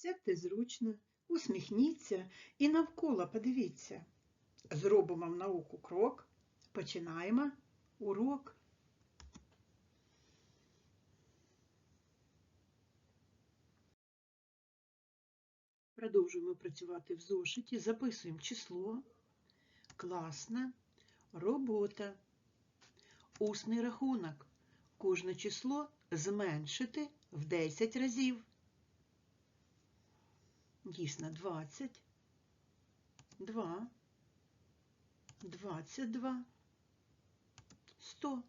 Сядьте зручно, усміхніться і навколо подивіться. Зробимо в науку крок. Починаємо урок. Продовжуємо працювати в зошиті, записуємо число, класна, робота, усний рахунок. Кожне число зменшити в 10 разів. Дійсно, 20, 2, 22, 100.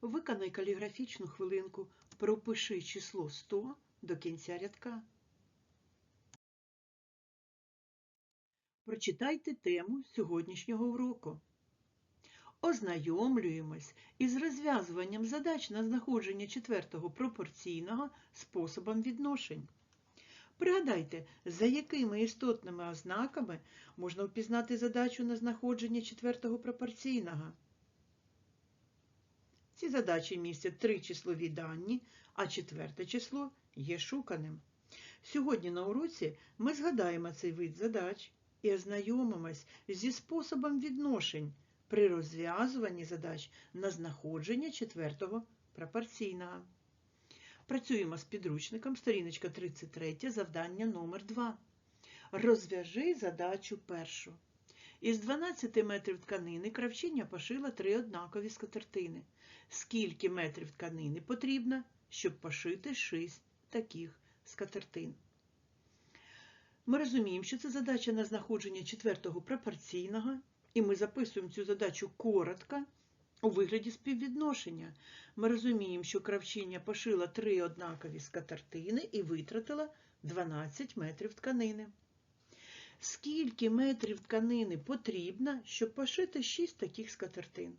Виконай каліграфічну хвилинку. Пропиши число 100 до кінця рядка. Прочитайте тему сьогоднішнього уроку. Ознайомлюємось із розв'язуванням задач на знаходження четвертого пропорційного способом відношень. Пригадайте, за якими істотними ознаками можна впізнати задачу на знаходження четвертого пропорційного. Ці задачі містять три числові дані, а четверте число є шуканим. Сьогодні на уроці ми згадаємо цей вид задач і ознайомимось зі способом відношень при розв'язуванні задач на знаходження четвертого пропорційного. Працюємо з підручником, сторіночка 33, завдання номер 2. Розв'яжи задачу першу. Із 12 метрів тканини кравчиня пошила три однакові скатертини. Скільки метрів тканини потрібно, щоб пошити 6 таких скатертин? Ми розуміємо, що це задача на знаходження четвертого пропорційного, і ми записуємо цю задачу коротко у вигляді співвідношення. Ми розуміємо, що кравчиня пошила три однакові скатертини і витратила 12 метрів тканини. Скільки метрів тканини потрібно, щоб пошити 6 таких скатертин?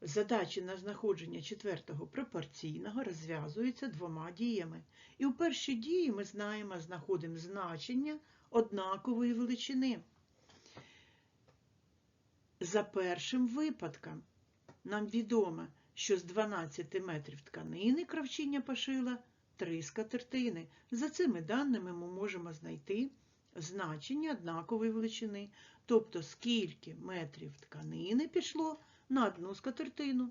Задачі на знаходження четвертого пропорційного розв'язуються двома діями. І у першій дії ми знаємо, знаходимо значення однакової величини. За першим випадком нам відомо, що з 12 метрів тканини кравчиня пошила 3 скатертини. За цими даними ми можемо знайти значення однакової величини, тобто скільки метрів тканини пішло на одну скатертину.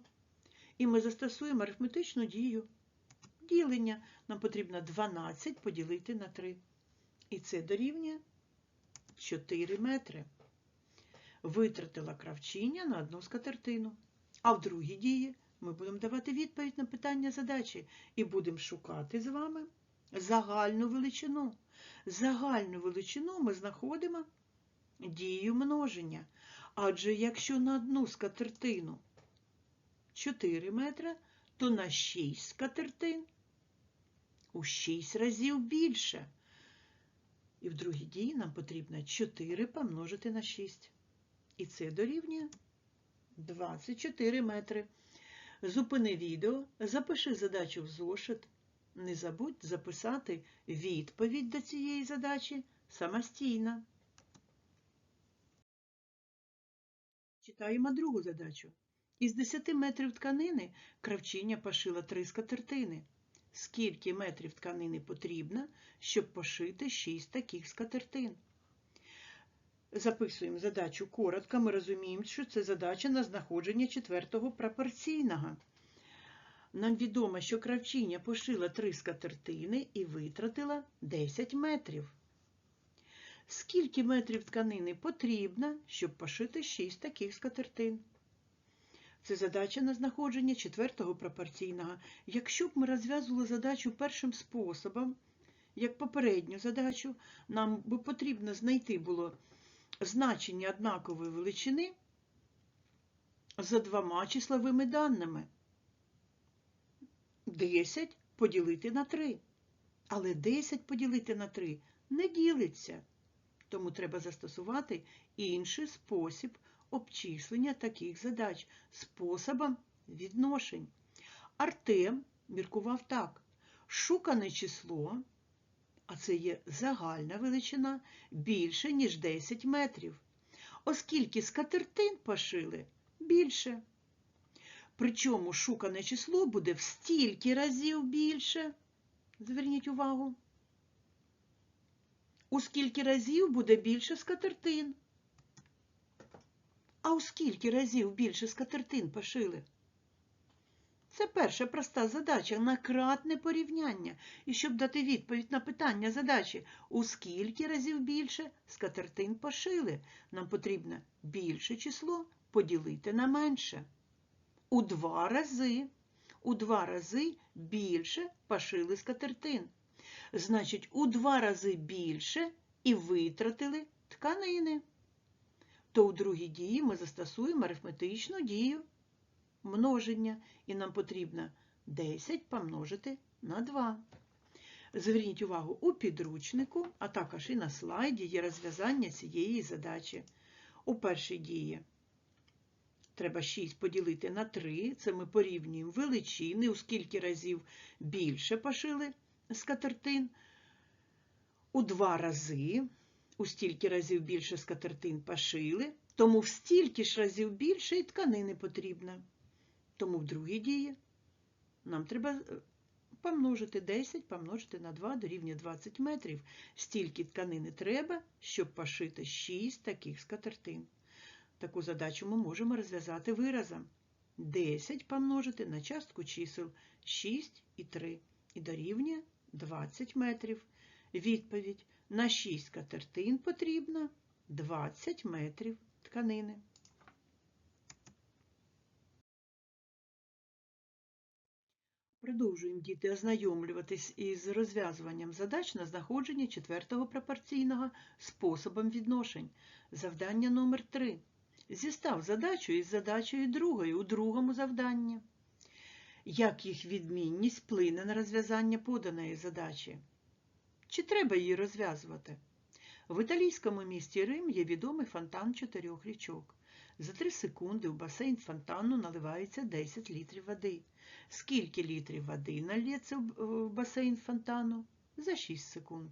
І ми застосуємо арифметичну дію. Ділення нам потрібно 12 поділити на 3. І це дорівнює 4 метри. Витратила кравчиня на одну скатертину. А в другій дії ми будемо давати відповідь на питання задачі і будемо шукати з вами загальну величину. Загальну величину ми знаходимо дію множення. Адже якщо на одну скатертину 4 метри, то на 6 скатертин у 6 разів більше. І в другій дії нам потрібно 4 помножити на 6. І це дорівнює 24 метри. Зупини відео, запиши задачу в зошит. Не забудь записати відповідь до цієї задачі самостійно. Читаємо другу задачу. Із 10 метрів тканини кравчиня пошила 3 скатертини. Скільки метрів тканини потрібно, щоб пошити 6 таких скатертин? Записуємо задачу коротко. Ми розуміємо, що це задача на знаходження четвертого пропорційного. Нам відомо, що кравчиня пошила 3 скатертини і витратила 10 метрів. Скільки метрів тканини потрібно, щоб пошити 6 таких скатертин? Це задача на знаходження четвертого пропорційного. Якщо б ми розв'язували задачу першим способом, як попередню задачу, нам би потрібно знайти було значення однакової величини за двома числовими даними. 10 поділити на 3. Але 10 поділити на 3 не ділиться. Тому треба застосувати інший спосіб обчислення таких задач способом відношень. Артем міркував так: шукане число, а це є загальна величина, більше, ніж 10 метрів. Оскільки скатертин пошили більше. Причому шукане число буде в стільки разів більше. Зверніть увагу. У скільки разів буде більше скатертин? А у скільки разів більше скатертин пошили? Це перша проста задача на кратне порівняння. І щоб дати відповідь на питання задачі, у скільки разів більше скатертин пошили, нам потрібно більше число поділити на менше. У два рази. У два рази більше пошили скатертин. Значить, у два рази більше і витратили тканини. То у другій дії ми застосуємо арифметичну дію множення, і нам потрібно 10 помножити на 2. Зверніть увагу, у підручнику, а також і на слайді є розв'язання цієї задачі. У першій дії треба 6 поділити на 3, це ми порівнюємо величини, у скільки разів більше пошили скатертин. У два рази, у стільки разів більше скатертин пошили, тому в стільки ж разів більше і тканини потрібно. Тому в другій дії нам треба е, помножити 10, помножити на 2 дорівнює 20 метрів. Стільки тканини треба, щоб пошити 6 таких скатертин. Таку задачу ми можемо розв'язати виразом. 10 помножити на частку чисел 6 і 3 і дорівнює 20 метрів. Відповідь на 6 скатертин потрібно 20 метрів тканини. Продовжуємо діти ознайомлюватись із розв'язуванням задач на знаходження четвертого пропорційного способом відношень. Завдання номер 3 Зістав задачу із задачею другою у другому завданні. Як їх відмінність вплине на розв'язання поданої задачі? Чи треба її розв'язувати? В італійському місті Рим є відомий фонтан чотирьох річок. За 3 секунди в басейн фонтану наливається 10 літрів води. Скільки літрів води нальється в басейн фонтану? За 6 секунд.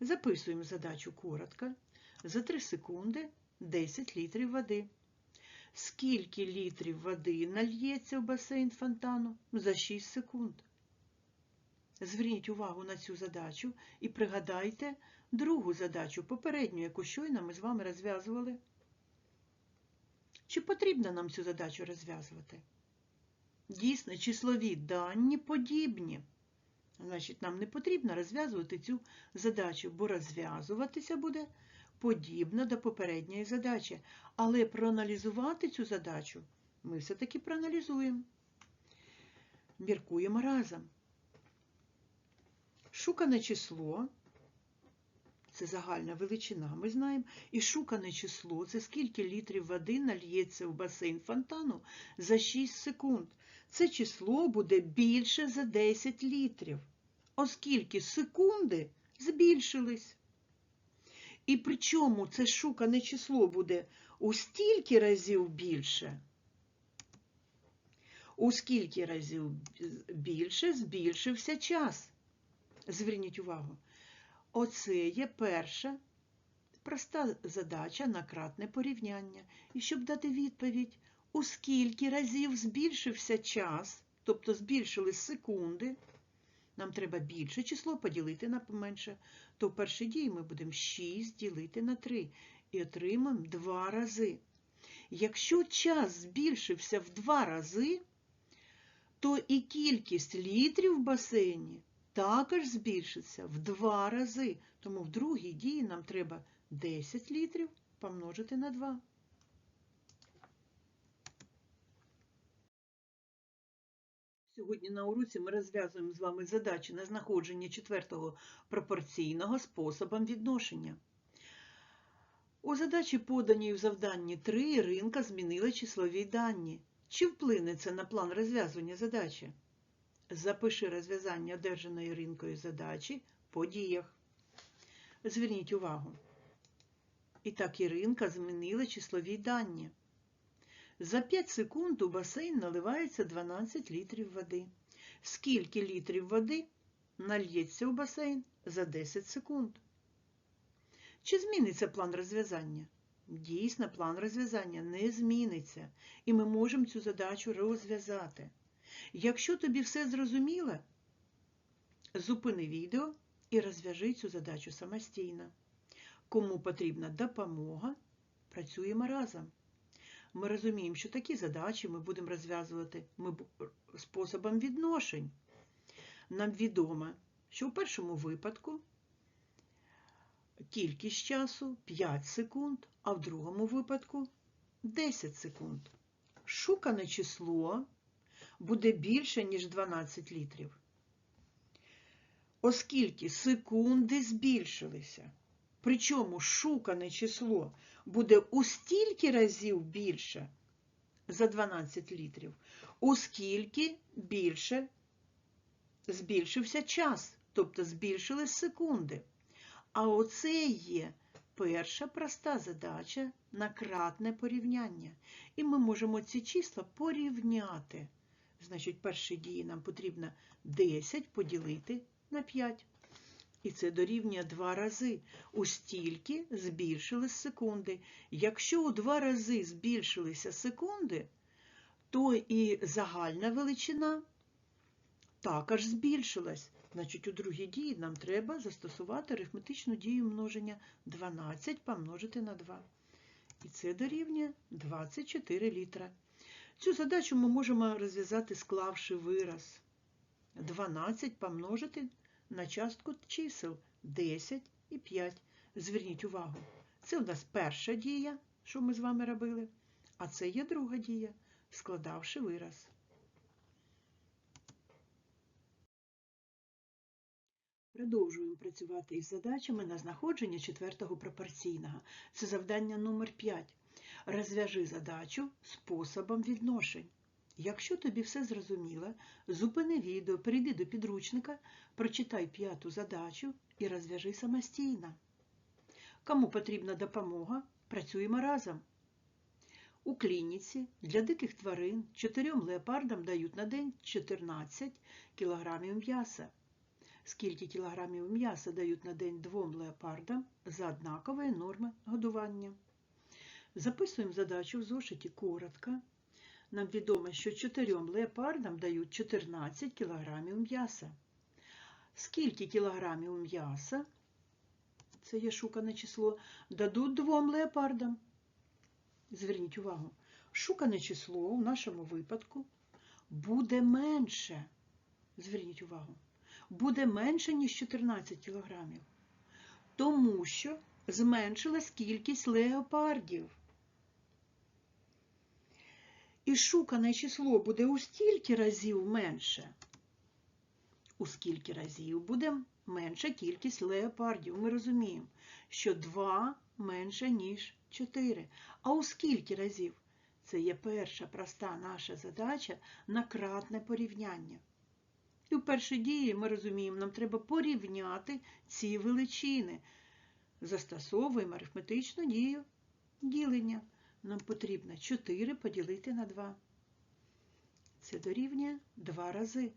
Записуємо задачу коротко. За 3 секунди 10 літрів води. Скільки літрів води нальється в басейн фонтану? За 6 секунд. Зверніть увагу на цю задачу і пригадайте другу задачу, попередню, яку щойно ми з вами розв'язували. Чи потрібно нам цю задачу розв'язувати? Дійсно, числові дані подібні. Значить, нам не потрібно розв'язувати цю задачу, бо розв'язуватися буде подібно до попередньої задачі. Але проаналізувати цю задачу ми все-таки проаналізуємо. Міркуємо разом. Шукане число це загальна величина, ми знаємо. І шукане число це скільки літрів води нальється в басейн фонтану за 6 секунд. Це число буде більше за 10 літрів, оскільки секунди збільшились. І причому це шукане число буде у стільки разів більше. У скільки разів більше збільшився час. Зверніть увагу. Оце є перша проста задача на кратне порівняння. І щоб дати відповідь, у скільки разів збільшився час, тобто збільшились секунди, нам треба більше число поділити на менше, то в першій дії ми будемо 6 ділити на 3 і отримаємо 2 рази. Якщо час збільшився в 2 рази, то і кількість літрів в басейні також збільшиться в 2 рази. Тому в другій дії нам треба 10 літрів помножити на 2. Сьогодні на уроці ми розв'язуємо з вами задачі на знаходження четвертого пропорційного способом відношення. У задачі, поданій в завданні 3, Іринка змінила числові дані. Чи вплине це на план розв'язування задачі? Запиши розв'язання одержаної Іринкою задачі по діях. Зверніть увагу. І так Іринка змінила числові дані. За 5 секунд у басейн наливається 12 літрів води. Скільки літрів води нальється у басейн за 10 секунд? Чи зміниться план розв'язання? Дійсно, план розв'язання не зміниться, і ми можемо цю задачу розв'язати. Якщо тобі все зрозуміло, зупини відео і розв'яжи цю задачу самостійно. Кому потрібна допомога, працюємо разом. Ми розуміємо, що такі задачі ми будемо розв'язувати способом відношень. Нам відомо, що у першому випадку кількість часу 5 секунд, а в другому випадку 10 секунд. Шукане число буде більше, ніж 12 літрів. Оскільки секунди збільшилися, причому шукане число буде у стільки разів більше за 12 літрів, оскільки більше збільшився час, тобто збільшились секунди. А оце є перша проста задача на кратне порівняння. І ми можемо ці числа порівняти. Значить, першій дії нам потрібно 10 поділити на 5. І це дорівнює два рази. У стільки збільшились секунди. Якщо у два рази збільшилися секунди, то і загальна величина також збільшилась. Значить, у другій дії нам треба застосувати арифметичну дію множення 12 помножити на 2. І це дорівнює 24 літра. Цю задачу ми можемо розв'язати, склавши вираз. 12 помножити на частку чисел 10 і 5. Зверніть увагу, це у нас перша дія, що ми з вами робили, а це є друга дія, складавши вираз. Продовжуємо працювати із задачами на знаходження четвертого пропорційного. Це завдання номер 5. Розв'яжи задачу способом відношень. Якщо тобі все зрозуміло, зупини відео, перейди до підручника, прочитай п'яту задачу і розв'яжи самостійно. Кому потрібна допомога, працюємо разом. У клініці для диких тварин чотирьом леопардам дають на день 14 кг м'яса. Скільки кілограмів м'яса дають на день двом леопардам за однакової норми годування? Записуємо задачу в зошиті коротко. Нам відомо, що чотирьом леопардам дають 14 кілограмів м'яса. Скільки кілограмів м'яса, це є шукане число, дадуть двом леопардам? Зверніть увагу, шукане число в нашому випадку буде менше. Зверніть увагу, буде менше, ніж 14 кілограмів, тому що зменшилась кількість леопардів. І шукане число буде у стільки разів менше. У скільки разів буде менша кількість леопардів. Ми розуміємо, що 2 менше, ніж 4. А у скільки разів? Це є перша проста наша задача на кратне порівняння. І в першій дії ми розуміємо, нам треба порівняти ці величини. Застосовуємо арифметичну дію ділення. Нам потрібно 4 поділити на 2. Це дорівнює 2 рази.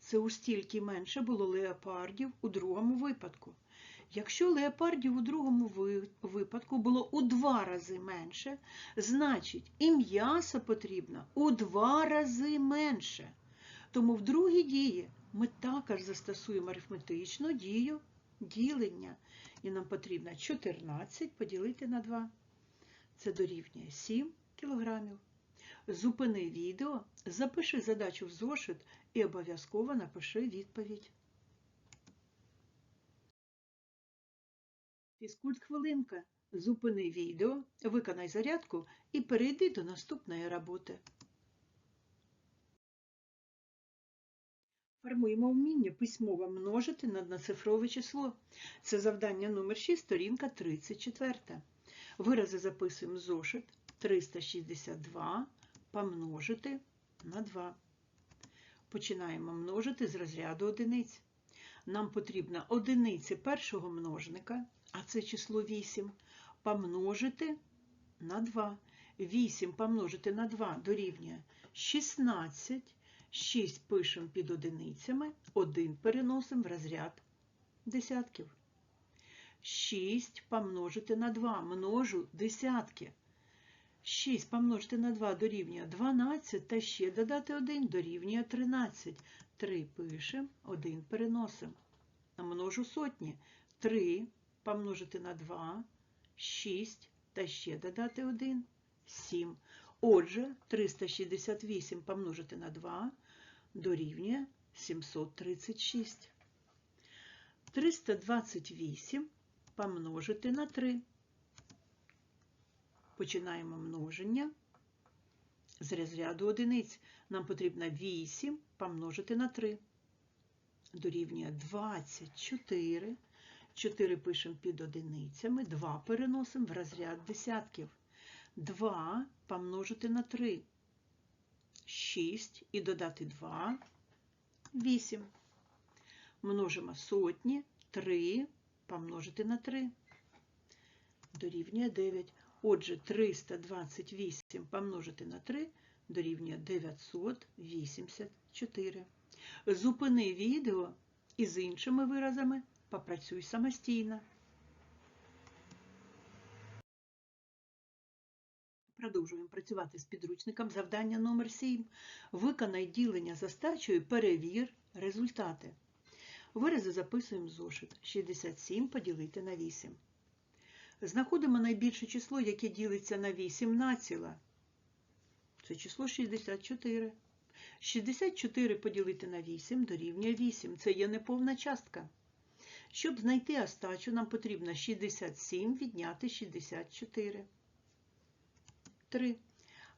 Це у стільки менше було леопардів у другому випадку. Якщо леопардів у другому випадку було у 2 рази менше, значить і м'яса потрібно у 2 рази менше. Тому в другій дії ми також застосуємо арифметичну дію ділення. І нам потрібно 14 поділити на 2. Це дорівнює 7 кілограмів. Зупини відео, запиши задачу в зошит і обов'язково напиши відповідь. Фізкульт хвилинка. Зупини відео, виконай зарядку і перейди до наступної роботи. Формуємо вміння письмово множити на одноцифрове число. Це завдання номер 6, сторінка 34. Вирази записуємо зошит 362 помножити на 2. Починаємо множити з розряду одиниць. Нам потрібно одиниці першого множника, а це число 8, помножити на 2. 8 помножити на 2 дорівнює 16. 6 пишемо під одиницями, 1 переносимо в розряд десятків. 6 помножити на 2 множу десятки. 6 помножити на 2 дорівнює 12 та ще додати 1 дорівнює 13. 3 пишемо, 1 переносимо. Множу сотні. 3 помножити на 2, 6 та ще додати 1, 7. Отже, 368 помножити на 2 дорівнює 736. 328 помножити на 3. Починаємо множення з розряду одиниць. Нам потрібно 8 помножити на 3. Дорівнює 24. 4 пишемо під одиницями, 2 переносимо в розряд десятків. 2 помножити на 3. 6 і додати 2 8. Множимо сотні, 3 помножити на 3. Дорівнює 9. Отже, 328 помножити на 3 дорівнює 984. Зупини відео і з іншими виразами попрацюй самостійно. Продовжуємо працювати з підручником завдання номер 7. Виконай ділення за стачею, перевір результати. Вирази записуємо зошит. 67 поділити на 8. Знаходимо найбільше число, яке ділиться на 8 націла. Це число 64. 64 поділити на 8 дорівнює 8. Це є неповна частка. Щоб знайти остачу, нам потрібно 67 відняти 64. 3.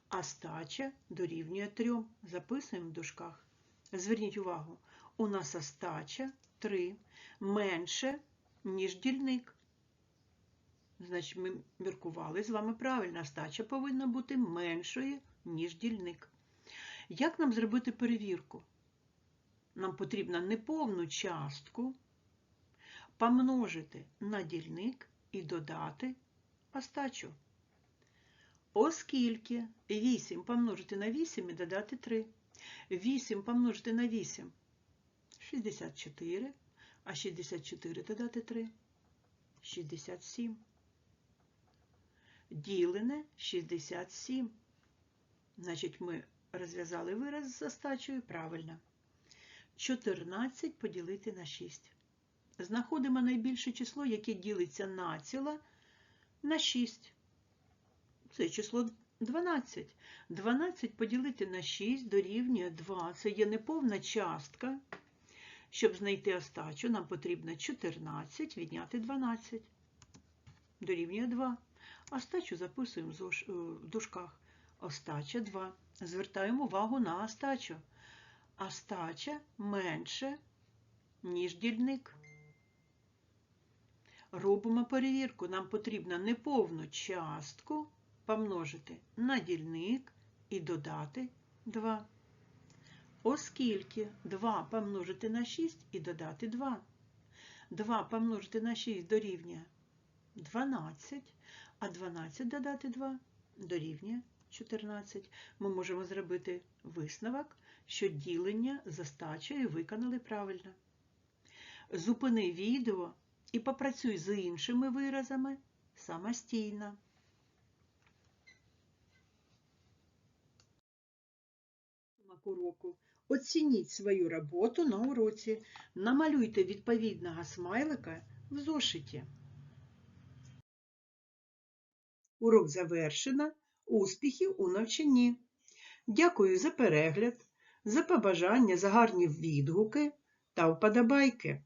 Остача дорівнює 3. Записуємо в дужках. Зверніть увагу, у нас остача 3 менше, ніж дільник. Значить, ми міркували з вами правильно. Остача повинна бути меншою, ніж дільник. Як нам зробити перевірку? Нам потрібно неповну частку помножити на дільник і додати остачу. Оскільки 8 помножити на 8 і додати 3. 8 помножити на 8 64, а 64 додати 3 67. Ділене 67. Значить, ми розв'язали вираз з остачею правильно. 14 поділити на 6. Знаходимо найбільше число, яке ділиться націла на 6. Це число 12. 12 поділити на 6 дорівнює 2. Це є неповна частка. Щоб знайти остачу, нам потрібно 14 відняти 12. Дорівнює 2. Остачу записуємо в дужках. Остача 2. Звертаємо увагу на остачу. Остача менше, ніж дільник. Робимо перевірку. Нам потрібно неповну частку помножити на дільник і додати 2. Оскільки 2 помножити на 6 і додати 2. 2 помножити на 6 дорівнює 12, а 12 додати 2 дорівнює 14. Ми можемо зробити висновок, що ділення за стачею виконали правильно. Зупини відео і попрацюй з іншими виразами самостійно. уроку. Оцініть свою роботу на уроці. Намалюйте відповідного смайлика в зошиті. Урок завершено. Успіхів у навчанні. Дякую за перегляд, за побажання, за гарні відгуки та вподобайки.